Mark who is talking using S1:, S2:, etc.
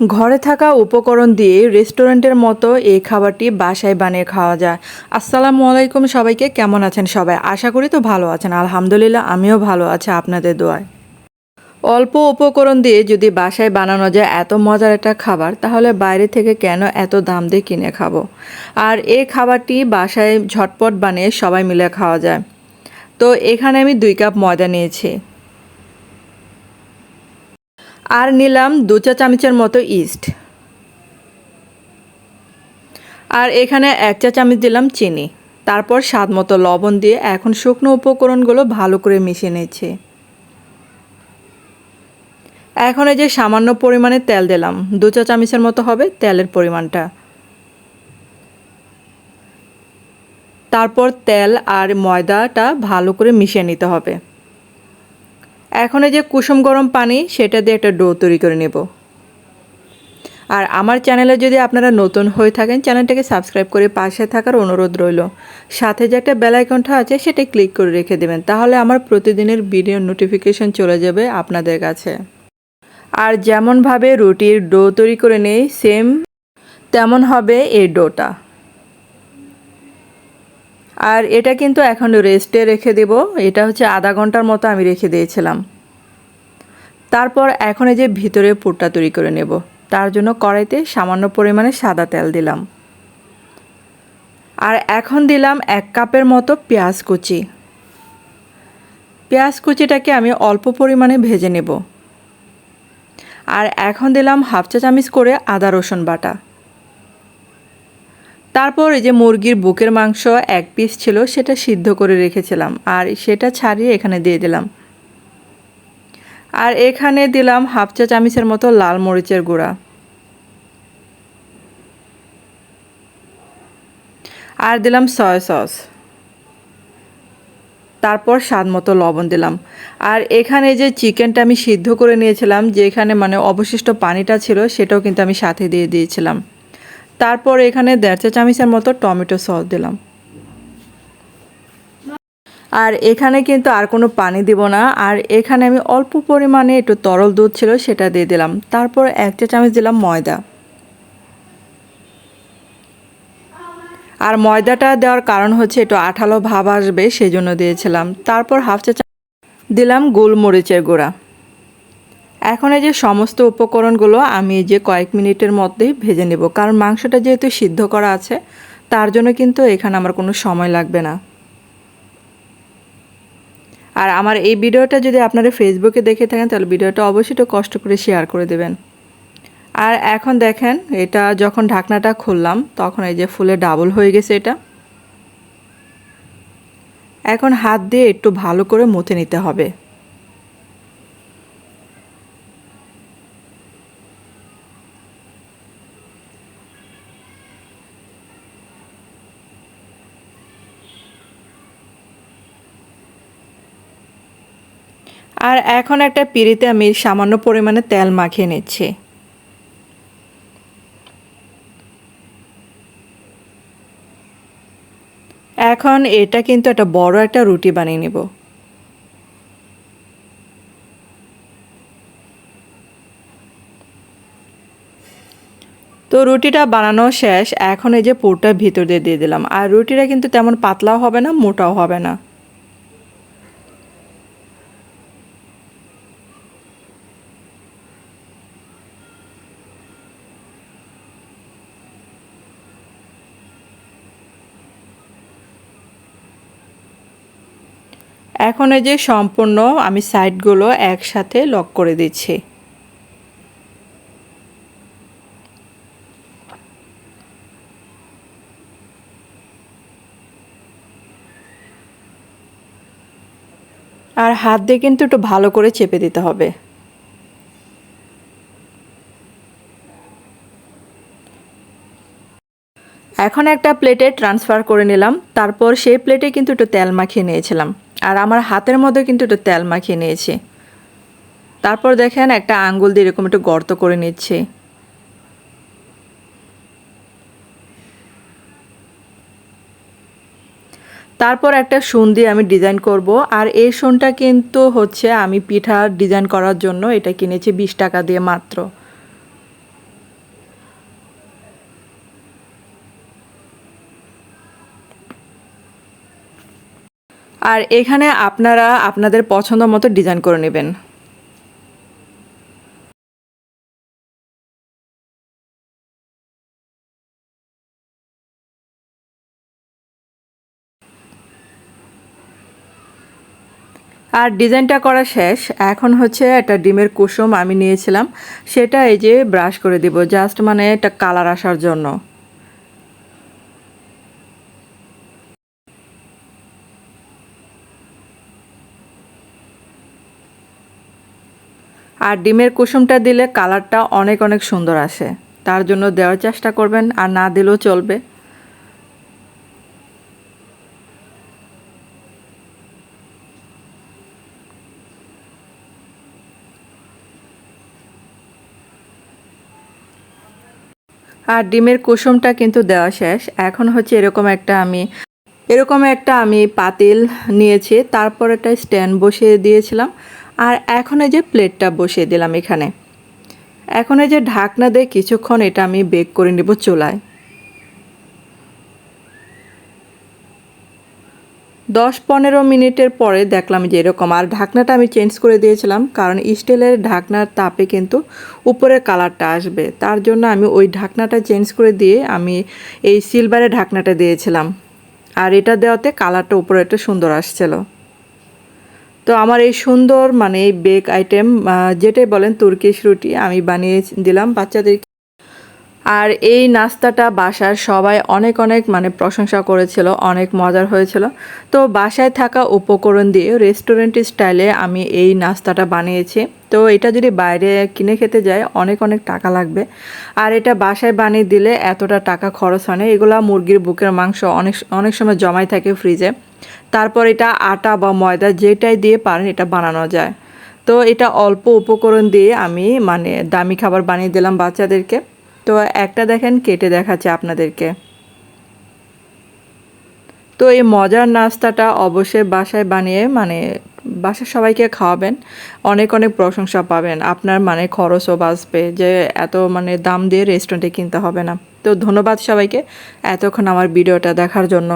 S1: ঘরে থাকা উপকরণ দিয়ে রেস্টুরেন্টের মতো এই খাবারটি বাসায় বানিয়ে খাওয়া যায়। আসসালামু আলাইকুম সবাইকে, কেমন আছেন সবাই? আশা করি তো ভালো আছেন। আলহামদুলিল্লাহ, আমিও ভালো আছি আপনাদের দোয়ায়। অল্প উপকরণ দিয়ে যদি বাসায় বানানো যায় এত মজার একটা খাবার, তাহলে বাইরে থেকে কেন এত দাম দিয়ে কিনে খাব? আর এই খাবারটি বাসায় ঝটপট বানিয়ে সবাই মিলে খাওয়া যায়। তো এখানে আমি দুই কাপ ময়দা নিয়েছি। আর নিলাম দু চা চামচের মতো ইস্ট। আর এখানে এক চা চামচ দিলাম চিনি। তারপর স্বাদ মতো লবণ দিয়ে এখন শুকনো উপকরণগুলো ভালো করে মিশিয়ে নিচ্ছি। এখন এই যে সামান্য পরিমাণে তেল দিলাম। দু চা চামচের মতো হবে তেলের পরিমাণটা। তারপর তেল আর ময়দাটা ভালো করে মিশিয়ে নিতে হবে। এখন এই যে কুসুম গরম পানি, সেটা দিয়ে একটা ডো তৈরি করে নেব। আর আমার চ্যানেলে যদি আপনারা নতুন হয়ে থাকেন, চ্যানেলটাকে সাবস্ক্রাইব করে পাশে থাকার অনুরোধ রইল। সাথে যে একটা বেল আইকনটা আছে, সেটা ক্লিক করে রেখে দেবেন, তাহলে আমার প্রতিদিনের ভিডিও নোটিফিকেশন চলে যাবে আপনাদের কাছে। আর যেমনভাবে রুটির ডো তৈরি করে নেই, সেম তেমন হবে এই ডোটা। আর এটা কিন্তু এখন রেস্টে রেখে দেব। এটা হচ্ছে আধা ঘণ্টার মতো আমি রেখে দিয়েছিলাম। তারপর এখন এই যে ভিতরে পুরটা তৈরি করে নেব। তার জন্য কড়াইতে সামান্য পরিমাণে সাদা তেল দিলাম। আর এখন দিলাম এক কাপের মতো পেঁয়াজ কুচি। পেঁয়াজ কুচিটাকে আমি অল্প পরিমাণে ভেজে নেব। আর এখন দিলাম হাফ চা চামচ করে আদা রসুন বাটা। তারপর এই যে মুরগির বুকের মাংস এক পিস ছিল, সেটা সিদ্ধ করে রেখেছিলাম আর সেটা ছাড়িয়ে এখানে দিয়ে দিলাম। আর এখানে দিলাম হাফ চা চামচের মতো লাল মরিচের গুঁড়া। আর দিলাম সয়া সস তারপর স্বাদ মতো লবণ দিলাম। আর এখানে যে চিকেনটা আমি সিদ্ধ করে নিয়েছিলাম, যেখানে মানে অবশিষ্ট পানিটা ছিল, সেটাও কিন্তু আমি সাথে দিয়ে দিয়েছিলাম। তারপর এখানে দেড় চা চামচের মতো টমেটো সস দিলাম। আর এখানে কিন্তু আর কোনো পানি দিব না। আর এখানে আমি অল্প পরিমাণে একটু তরল দুধ ছিল সেটা দিয়ে দিলাম। তারপর এক চা চামচ দিলাম ময়দা। আর ময়দাটা দেওয়ার কারণ হচ্ছে একটু আঠালো ভাব আসবে সেই জন্য দিয়েছিলাম। তারপর হাফ চা দিলাম গোলমরিচের গুঁড়া। এখন এই যে সমস্ত উপকরণগুলো আমি যে কয়েক মিনিটের মধ্যেই ভেজে নেব। কারণ মাংসটা যেহেতু সিদ্ধ করা আছে, তার জন্য কিন্তু এখানে আমার কোনো সময় লাগবে না। আর আমার এই ভিডিওটা যদি আপনারা ফেসবুকে দেখে থাকেন, তাহলে ভিডিওটা অবশ্যই একটু কষ্ট করে শেয়ার করে দেবেন। আর এখন দেখেন, এটা যখন ঢাকনাটা খুললাম, তখন এই যে ফুলে ডাবল হয়ে গেছে এটা। এখন হাত দিয়ে একটু ভালো করে মুথে নিতে হবে। আর এখন একটা পিড়িতে আমি সামান্য পরিমাণে তেল মাখিয়ে নিচ্ছি। এখন এটা কিন্তু একটা বড় একটা রুটি বানিয়ে নেব। তো রুটিটা বানানো শেষ, এখন এই যে পুরটা ভিতর দিয়ে দিয়ে দিলাম। আর রুটিটা কিন্তু তেমন পাতলাও হবে না, মোটাও হবে না। এখন এই যে সম্পূর্ণ আমি সাইডগুলো একসাথে লক করে দিচ্ছি। আর হাত দিয়ে কিন্তু একটু ভালো করে চেপে দিতে হবে। এখন একটা প্লেটে ট্রান্সফার করে নিলাম, তারপর সেই প্লেটে কিন্তু একটু তেল মাখিয়ে নিয়েছিলাম। আর আমার হাতের মধ্যে কিন্তু একটু তেল মাখিয়ে নিয়েছি। তারপর দেখেন একটা আঙ্গুল দিয়ে এরকম একটু গর্ত করে নিচ্ছে। তারপর একটা শোন দিয়ে আমি ডিজাইন করব আর এই শোনটা কিন্তু হচ্ছে আমি পিঠা ডিজাইন করার জন্য এটা কিনেছি বিশ টাকা দিয়ে মাত্র। আর এখানে আপনারা আপনাদের পছন্দ মতো ডিজাইন করে নেবেন। আর ডিজাইনটা করা শেষ। এখন হচ্ছে একটা ডিমের কুসুম আমি নিয়েছিলাম। সেটা এই যে ব্রাশ করে দিব জাস্ট মানে একটা কালার আসার জন্য। আর ডিমের কুসুমটা দিলে কালারটা অনেক অনেক সুন্দর আসে। তার জন্য দেওয়ার চেষ্টা করবেন আর না দিলেও চলবে। আর ডিমের কুসুমটা কিন্তু দেওয়া শেষ। এখন হচ্ছে এরকম একটা আমি, এরকম একটা আমি পাতিল নিয়েছি। তারপর একটা স্ট্যান্ড বসিয়ে দিয়েছিলাম। আর এখন এই যে প্লেটটা বসিয়ে দিলাম এখানে। এখন এই যে ঢাকনা দিয়ে কিছুক্ষণ এটা আমি বেক করে নেব চুলায়। দশ পনেরো মিনিটের পরে দেখলাম যে এরকম, আর ঢাকনাটা আমি চেঞ্জ করে দিয়েছিলাম, কারণ স্টিলের ঢাকনার তাপে কিন্তু উপরের কালারটা আসবে। তার জন্য আমি ওই ঢাকনাটা চেঞ্জ করে দিয়ে আমি এই সিলভারের ঢাকনাটা দিয়েছিলাম। আর এটা দেওয়াতে কালারটা উপরে একটা সুন্দর আসছিল। তো আমার এই সুন্দর মানে এই বেক আইটেম যেটাই বলেন তুর্কিশ রুটি, আমি বানিয়ে দিলাম বাচ্চাদের আর এই নাস্তাটা বাসার সবাই অনেক অনেক মানে প্রশংসা করেছিল, অনেক মজার হয়েছিল। তো বাসায় থাকা উপকরণ দিয়ে রেস্টুরেন্ট স্টাইলে আমি এই নাস্তাটা বানিয়েছি। তো এটা যদি বাইরে কিনে খেতে যায়, অনেক অনেক টাকা লাগবে। আর এটা বাসায় বানিয়ে দিলে এতটা টাকা খরচ হয় না। এগুলা মুরগির বুকের মাংস অনেক অনেক সময় জমাই থাকে ফ্রিজে তারপর এটা আটা বা ময়দা যেটাই দিয়ে পারেন এটা বানানো যায়। তো এটা অল্প উপকরণ দিয়ে আমি মানে দামি খাবার বানিয়ে দিলাম বাচ্চাদেরকে। তো একটা দেখেন কেটে দেখাচ্ছে আপনাদেরকে। তো এই মজার নাস্তাটা অবশ্যই বাসায় বানিয়ে মানে বাসার সবাইকে খাওয়াবেন। অনেক অনেক প্রশংসা পাবেন। আপনার মানে খরচও বাঁচবে যে এত মানে দাম দিয়ে রেস্টুরেন্টে কিনতে হবে না। তো ধন্যবাদ সবাইকে এতক্ষণ আমার ভিডিওটা দেখার জন্য।